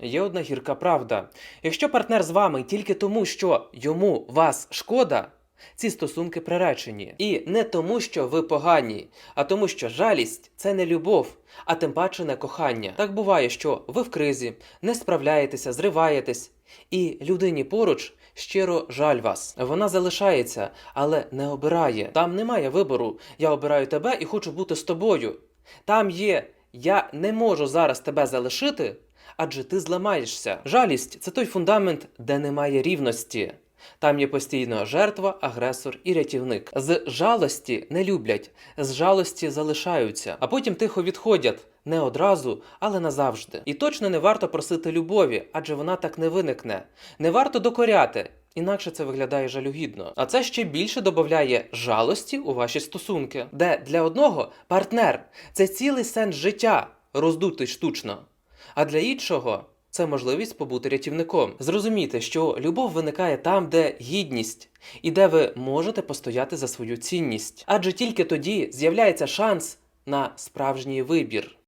Є одна гірка правда. Якщо партнер з вами тільки тому, що йому вас шкода, ці стосунки приречені. І не тому, що ви погані, а тому, що жалість це не любов, а тим паче не кохання. Так буває, що ви в кризі, не справляєтеся, зриваєтесь, і людині поруч щиро жаль вас. Вона залишається, але не обирає. Там немає вибору. Я обираю тебе і хочу бути з тобою. Там є я не можу зараз тебе залишити, адже ти зламаєшся. Жалість це той фундамент, де немає рівності. Там є постійно жертва, агресор і рятівник. З жалості не люблять, з жалості залишаються, а потім тихо відходять. Не одразу, але назавжди. І точно не варто просити любові, адже вона так не виникне. Не варто докоряти, інакше це виглядає жалюгідно. А це ще більше додає жалості у ваші стосунки, де для одного партнер це цілий сенс життя, роздутий штучно, а для іншого це можливість побути рятівником. Зрозумійте, що любов виникає там, де гідність, і де ви можете постояти за свою цінність. Адже тільки тоді з'являється шанс на справжній вибір.